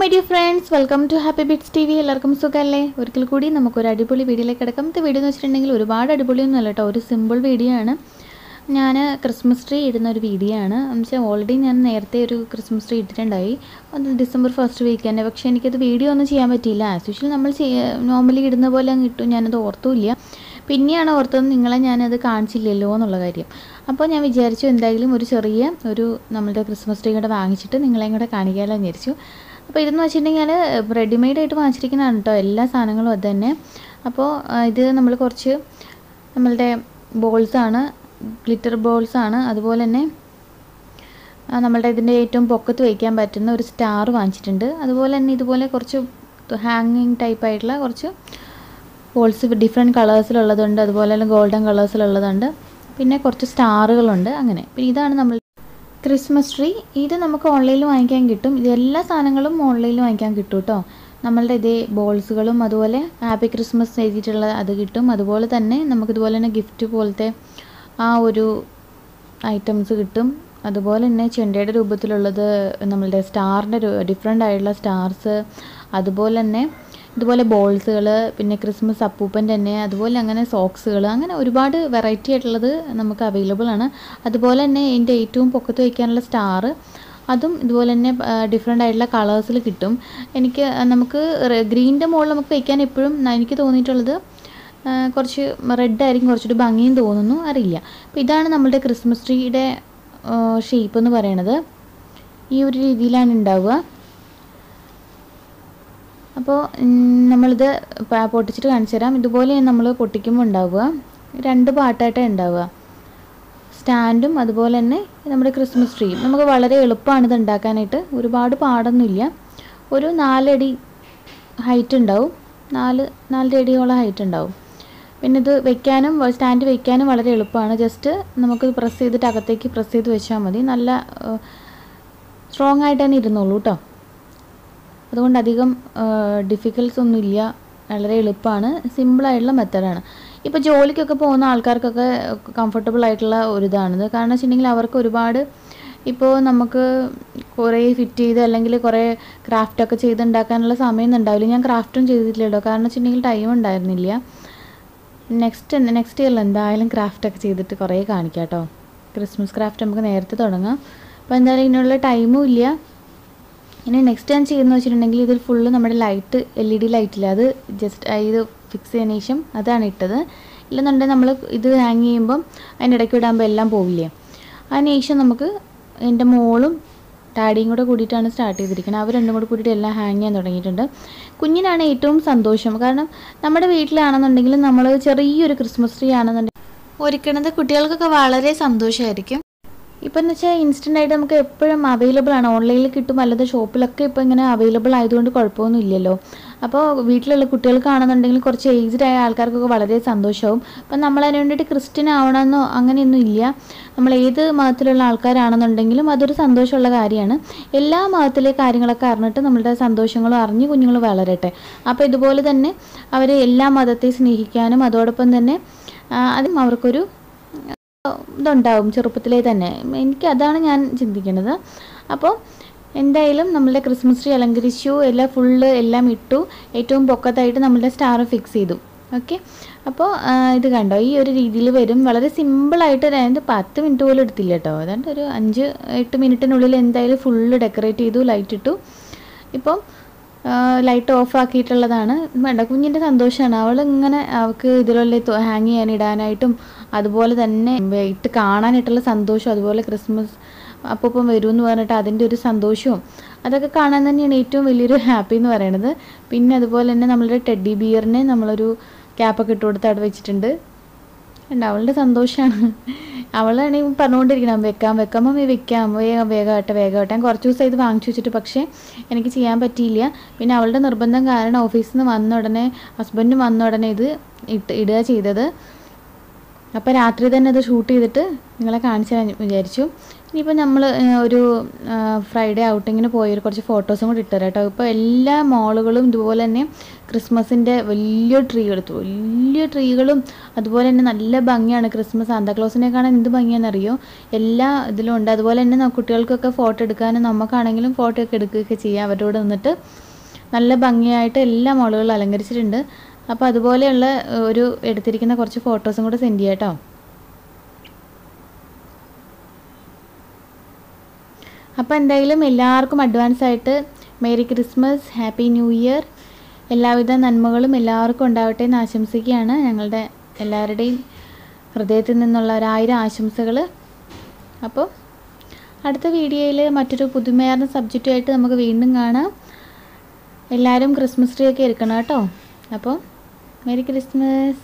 My dear friends welcome to happy bits T V എല്ലാവർക്കും സുഖമല്ലേ ഒരിക്കൽ കൂടി നമുക്കൊരു അടിപൊളി വീഡിയോയിലേക്ക് കിടക്കാം. ഇത് വീഡിയോ എന്ന് വെച്ചിട്ടുണ്ടെങ്കിൽ ഒരുപാട് അടിപൊളിയൊന്നും അല്ല കേട്ടോ. ഒരു സിമ്പിൾ വീഡിയോ ആണ്. ഞാൻ ക്രിസ്മസ് ട്രീ ഇടുന്ന ഒരു വീഡിയോ ആണ്. എന്ന് വെച്ചാൽ ഓൾറെഡി ഞാൻ നേരത്തെ ഒരു ക്രിസ്മസ് ട്രീ ഇട്ടിട്ടുണ്ടായി. അത് ഡിസംബർ ഫസ്റ്റ് വീക്ക് തന്നെ. പക്ഷേ എനിക്കത് വീഡിയോ ഒന്നും ചെയ്യാൻ പറ്റിയില്ല. ആസ് യൂഷ്വൽ നമ്മൾ നോർമലി ഇടുന്ന പോലെ അങ്ങ് ഇട്ടു. ഞാനത് ഓർത്തുമില്ല പിന്നെയാണ് ഓർത്തത് നിങ്ങളെ ഞാനത് കാണിച്ചില്ലല്ലോ എന്നുള്ള കാര്യം. അപ്പോൾ ഞാൻ വിചാരിച്ചു എന്തായാലും ഒരു ചെറിയ ഒരു നമ്മളുടെ ക്രിസ്മസ് ട്രീ കൂടെ വാങ്ങിച്ചിട്ട് നിങ്ങളെയും കൂടെ കാണിക്കാമല്ലോ വിചാരിച്ചു. അപ്പോൾ ഇതെന്ന് വെച്ചിട്ടുണ്ടെങ്കിൽ ഞാൻ റെഡിമെയ്ഡ് ആയിട്ട് വാങ്ങിച്ചിരിക്കുന്നതാണ് കേട്ടോ എല്ലാ സാധനങ്ങളും അത് തന്നെ. അപ്പോൾ ഇത് നമ്മൾ കുറച്ച് നമ്മളുടെ ബോൾസാണ് ഗ്ലിറ്റർ ബോൾസാണ് അതുപോലെ തന്നെ നമ്മളുടെ ഇതിന്റെ ഏറ്റവും പൊക്കത്ത് വയ്ക്കാൻ പറ്റുന്ന ഒരു സ്റ്റാർ വാങ്ങിച്ചിട്ടുണ്ട്. അതുപോലെ തന്നെ ഇതുപോലെ കുറച്ച് ഹാങ്ങിങ് ടൈപ്പ് ആയിട്ടുള്ള കുറച്ച് ബോൾസ് ഡിഫറെന്റ് കളേഴ്സിലുള്ളതുണ്ട് അതുപോലെ തന്നെ ഗോൾഡൻ കളേഴ്സിലുള്ളതുണ്ട് പിന്നെ കുറച്ച് സ്റ്റാറുകളുണ്ട് അങ്ങനെ. പിന്നെ ഇതാണ് നമ്മൾ ക്രിസ്മസ് ട്രീ ഇത് നമുക്ക് ഓൺലൈനിൽ വാങ്ങിക്കാൻ കിട്ടും. ഇത് എല്ലാ സാധനങ്ങളും ഓൺലൈനിൽ വാങ്ങിക്കാൻ കിട്ടും കേട്ടോ നമ്മളുടെ ഇതേ ബോൾസുകളും അതുപോലെ ഹാപ്പി ക്രിസ്മസ് എഴുതിയിട്ടുള്ള അത് കിട്ടും. അതുപോലെ തന്നെ നമുക്കിതുപോലെ തന്നെ ഗിഫ്റ്റ് പോലത്തെ ആ ഒരു ഐറ്റംസ് കിട്ടും. അതുപോലെ തന്നെ ചെണ്ടയുടെ രൂപത്തിലുള്ളത് നമ്മളുടെ സ്റ്റാറിന്റെ ഡിഫറെന്റ് ആയിട്ടുള്ള സ്റ്റാർസ് അതുപോലെ തന്നെ ഇതുപോലെ ബോൾസുകൾ പിന്നെ ക്രിസ്മസ് അപ്പൂപ്പൻ തന്നെ അതുപോലെ അങ്ങനെ സോക്സുകൾ അങ്ങനെ ഒരുപാട് വെറൈറ്റി ആയിട്ടുള്ളത് നമുക്ക് അവൈലബിൾ ആണ്. അതുപോലെ തന്നെ എന്റെ ഏറ്റവും പൊക്കത്ത് വയ്ക്കാനുള്ള സ്റ്റാർ അതും ഇതുപോലെ തന്നെ ഡിഫറെന്റ് ആയിട്ടുള്ള കളേഴ്സിൽ കിട്ടും. എനിക്ക് നമുക്ക് ഗ്രീനിന്റെ മുകളിൽ നമുക്ക് വയ്ക്കാൻ എപ്പോഴും എനിക്ക് തോന്നിയിട്ടുള്ളത് കുറച്ച് റെഡ് ആയിരിക്കും കുറച്ചുകൂടി ഭംഗിയും തോന്നുന്നു അറിയില്ല. അപ്പോൾ ഇതാണ് നമ്മളുടെ ക്രിസ്മസ് ട്രീയുടെ ഷേപ്പ് എന്ന് പറയണത്. ഈ ഒരു രീതിയിലാണ് ഉണ്ടാവുക. അപ്പോൾ നമ്മളിത് പൊട്ടിച്ചിട്ട് കാണിച്ചു തരാം. ഇതുപോലെ നമ്മൾ പൊട്ടിക്കുമ്പോൾ ഉണ്ടാവുക. രണ്ട് പാട്ടായിട്ടാണ് ഉണ്ടാവുക. സ്റ്റാൻഡും അതുപോലെ തന്നെ നമ്മുടെ ക്രിസ്മസ് ട്രീയും. നമുക്ക് വളരെ എളുപ്പമാണ് ഇത് ഉണ്ടാക്കാനായിട്ട്. ഒരുപാട് പാടൊന്നുമില്ല. ഒരു നാലടി ഹൈറ്റ് ഉണ്ടാവും. നാല് നാലര അടിയോളം ഹൈറ്റ് ഉണ്ടാവും. പിന്നെ ഇത് വെക്കാനും സ്റ്റാൻഡ് വെക്കാനും വളരെ എളുപ്പമാണ്. ജസ്റ്റ് നമുക്ക് പ്രസ് ചെയ്തിട്ട് അകത്തേക്ക് പ്രസ് ചെയ്ത് വെച്ചാൽ മതി. നല്ല സ്ട്രോങ് ആയിട്ട് തന്നെ ഇരുന്നോളൂ കേട്ടോ. അതുകൊണ്ട് അധികം ഡിഫിക്കൽസ് ഒന്നുമില്ല. വളരെ എളുപ്പമാണ് സിമ്പിളായിട്ടുള്ള മെത്തേഡാണ് ഇപ്പോൾ ജോലിക്കൊക്കെ പോകുന്ന ആൾക്കാർക്കൊക്കെ കംഫർട്ടബിൾ ആയിട്ടുള്ള ഒരു ഇതാണിത് കാരണം വെച്ചിട്ടുണ്ടെങ്കിൽ അവർക്ക് ഒരുപാട് ഇപ്പോൾ നമുക്ക് കുറേ ഫിറ്റ് ചെയ്ത് അല്ലെങ്കിൽ കുറേ ക്രാഫ്റ്റൊക്കെ ചെയ്തുണ്ടാക്കാനുള്ള സമയമൊന്നും ഉണ്ടാവില്ല. ഞാൻ ക്രാഫ്റ്റും ചെയ്തിട്ടില്ല കേട്ടോ. കാരണം വെച്ചിട്ടുണ്ടെങ്കിൽ ടൈം ഉണ്ടായിരുന്നില്ല. നെക്സ്റ്റ് നെക്സ്റ്റ് ഇയറിൽ എന്തായാലും ക്രാഫ്റ്റൊക്കെ ചെയ്തിട്ട് കുറേ കാണിക്കാം കേട്ടോ. ക്രിസ്മസ് ക്രാഫ്റ്റ് നമുക്ക് നേരത്തെ തുടങ്ങാം. അപ്പോൾ എന്തായാലും ഇതിനുള്ള ടൈമും ഇല്ല. ഇനി നെക്സ്റ്റ് ഞാൻ ചെയ്യുന്നത് വെച്ചിട്ടുണ്ടെങ്കിൽ ഇതിൽ ഫുള്ള് നമ്മുടെ ലൈറ്റ് എൽ ഇ ഡി ലൈറ്റില്ല അത് ജസ്റ്റ് ഇത് ഫിക്സ് ചെയ്തതിന് ശേഷം അതാണ് ഇട്ടത്. ഇല്ലെന്നുണ്ടെങ്കിൽ നമ്മൾ ഇത് ഹാങ് ചെയ്യുമ്പം അതിന്റെ ഇടയ്ക്ക് ഇടാകുമ്പോൾ എല്ലാം പോവില്ലേ? അതിന് ശേഷം നമുക്ക് എന്റെ മോളും ഡാഡിയും കൂടെ കൂടിയിട്ടാണ് സ്റ്റാർട്ട് ചെയ്തിരിക്കുന്നത് അവർ രണ്ടും കൂടെ കൂടിയിട്ട് എല്ലാം ഹാങ് ചെയ്യാൻ തുടങ്ങിയിട്ടുണ്ട്. കുഞ്ഞിനാണ് ഏറ്റവും സന്തോഷം. കാരണം നമ്മുടെ വീട്ടിലാണെന്നുണ്ടെങ്കിൽ നമ്മൾ ചെറിയൊരു ക്രിസ്മസ് ട്രീ ആണെന്നുണ്ടെങ്കിൽ ഒരുക്കണത് കുട്ടികൾക്കൊക്കെ വളരെ സന്തോഷമായിരിക്കും ഇപ്പം എന്ന് വെച്ചാൽ ഇൻസ്റ്റന്റ് ആയിട്ട് നമുക്ക് എപ്പോഴും അവൈലബിൾ ആണ്. ഓൺലൈനിൽ കിട്ടും അല്ലാതെ ഷോപ്പിലൊക്കെ ഇപ്പോൾ ഇങ്ങനെ അവൈലബിൾ ആയതുകൊണ്ട് കുഴപ്പമൊന്നും ഇല്ലല്ലോ. അപ്പോൾ വീട്ടിലുള്ള കുട്ടികൾക്കാണെന്നുണ്ടെങ്കിൽ കുറച്ച് ഏജ്ഡ് ആയ ആൾക്കാർക്കൊക്കെ വളരെ സന്തോഷമാവും അപ്പം നമ്മൾ അതിന് വേണ്ടിയിട്ട് ക്രിസ്ത്യൻ ആവണമെന്നോ അങ്ങനെയൊന്നും ഇല്ല. നമ്മൾ ഏത് മതത്തിലുള്ള ആൾക്കാരാണെന്നുണ്ടെങ്കിലും അതൊരു സന്തോഷമുള്ള കാര്യമാണ്. എല്ലാ മതത്തിലെ കാര്യങ്ങളൊക്കെ അറിഞ്ഞിട്ട് നമ്മളുടെ സന്തോഷങ്ങളും അറിഞ്ഞ് കുഞ്ഞുങ്ങൾ വളരട്ടെ. അപ്പോൾ ഇതുപോലെ തന്നെ അവരെ എല്ലാ മതത്തെ സ്നേഹിക്കാനും അതോടൊപ്പം തന്നെ അതും അവർക്കൊരു ഇതുണ്ടാവും ചെറുപ്പത്തിലേ തന്നെ. എനിക്ക് അതാണ് ഞാൻ ചിന്തിക്കുന്നത്. അപ്പോൾ എന്തായാലും നമ്മളുടെ ക്രിസ്മസ് ട്രീ അലങ്കരിച്ചു എല്ലാം ഫുള്ള് എല്ലാം ഇട്ടു ഏറ്റവും പൊക്കത്തായിട്ട് നമ്മളുടെ സ്റ്റാർ ഫിക്സ് ചെയ്തു. ഓക്കെ? അപ്പോൾ ഇത് കണ്ടോ? ഈ ഒരു രീതിയിൽ വരും. വളരെ സിമ്പിളായിട്ട് അതായത് പത്ത് മിനിറ്റ് പോലും എടുത്തില്ല കേട്ടോ. അതുകൊണ്ട് ഒരു അഞ്ച് എട്ട് മിനിറ്റിനുള്ളിൽ എന്തായാലും ഫുള്ള് ഡെക്കറേറ്റ് ചെയ്തു ലൈറ്റ് ഇട്ടു. ഇപ്പം ലൈറ്റ് ഓഫ് ആക്കിയിട്ടുള്ളതാണ്. വേണ്ട കുഞ്ഞിന്റെ സന്തോഷമാണ് അവൾ ഇങ്ങനെ അവൾക്ക് ഇതിലുള്ള ഹാങ് ചെയ്യാൻ ഇടാനായിട്ടും അതുപോലെ തന്നെ ഇട്ട് കാണാനായിട്ടുള്ള സന്തോഷം അതുപോലെ ക്രിസ്മസ് അപ്പം വരും എന്ന് പറഞ്ഞിട്ട് അതിന്റെ ഒരു സന്തോഷവും അതൊക്കെ കാണാൻ തന്നെയാണ് ഏറ്റവും വലിയൊരു ഹാപ്പി എന്ന് പറയുന്നത് പിന്നെ അതുപോലെ തന്നെ നമ്മളൊരു ടെഡി ബിയറിനെ നമ്മളൊരു ക്യാപ്പൊക്കെ ഇട്ട് കൊടുത്ത് അവിടെ വെച്ചിട്ടുണ്ട്. ഉണ്ട് അവളുടെ സന്തോഷമാണ് അവളാണെങ്കിൽ പറഞ്ഞുകൊണ്ടിരിക്കണം വെക്കാം വെക്കാം മമ്മി വെക്കാം വേഗം വേഗമാട്ടെ വേഗമാട്ടെ ഞാൻ കുറച്ച് ദിവസം ഇത് വാങ്ങിച്ചു വെച്ചിട്ട് പക്ഷേ എനിക്ക് ചെയ്യാൻ പറ്റിയില്ല. പിന്നെ അവളുടെ നിർബന്ധം കാരണം ഓഫീസിൽ നിന്ന് വന്ന ഉടനെ ഹസ്ബൻഡ് വന്ന ഉടനെ ഇത് ഇട്ട് ഇടുക ചെയ്തത്. അപ്പോൾ രാത്രി തന്നെ അത് ഷൂട്ട് ചെയ്തിട്ട് നിങ്ങളെ കാണിച്ചു തരാൻ വിചാരിച്ചു. ഇനിയിപ്പോൾ നമ്മൾ ഒരു ഫ്രൈഡേ ഔട്ടിങ്ങിന് പോയ കുറച്ച് ഫോട്ടോസും കൂടി ഇട്ടുതരാം കേട്ടോ. ഇപ്പോൾ എല്ലാ മോളുകളും ഇതുപോലെ തന്നെ ക്രിസ്മസിന്റെ വലിയ ട്രീ എടുത്തു. വലിയ ട്രീകളും അതുപോലെ തന്നെ നല്ല ഭംഗിയാണ് ക്രിസ്മസ് സാന്താക്ലോസിനെ കാണാൻ എന്ത് ഭംഗിയാണെന്നറിയോ? എല്ലാ ഇതിലും ഉണ്ട്. അതുപോലെ തന്നെ കുട്ടികൾക്കൊക്കെ ഫോട്ടോ എടുക്കാനും നമുക്കാണെങ്കിലും ഫോട്ടോ ഒക്കെ എടുക്കുകയൊക്കെ ചെയ്യാം. അവരോട് നിന്നിട്ട് നല്ല ഭംഗിയായിട്ട് എല്ലാ മോളുകളും അലങ്കരിച്ചിട്ടുണ്ട്. അപ്പോൾ അതുപോലെയുള്ള ഒരു എടുത്തിരിക്കുന്ന കുറച്ച് ഫോട്ടോസും കൂടെ സെൻഡ് ചെയ്യാം കേട്ടോ അപ്പോൾ എന്തായാലും എല്ലാവർക്കും അഡ്വാൻസ് ആയിട്ട് merry Christmas happy new year എല്ലാവിധ നന്മകളും എല്ലാവർക്കും ഉണ്ടാവട്ടെ എന്ന് ആശംസിക്കുകയാണ്. ഞങ്ങളുടെ എല്ലാവരുടെയും ഹൃദയത്തിൽ നിന്നുള്ള ഒരായിരം ആശംസകൾ അപ്പോൾ അടുത്ത വീഡിയോയിൽ മറ്റൊരു പുതുമയാർന്ന സബ്ജക്റ്റുമായിട്ട് നമുക്ക് വീണ്ടും കാണാം. എല്ലാവരും ക്രിസ്മസ് ട്രീ ഒക്കെ ഇരിക്കണം കേട്ടോ. അപ്പോൾ മേരി ക്രിസ്മസ്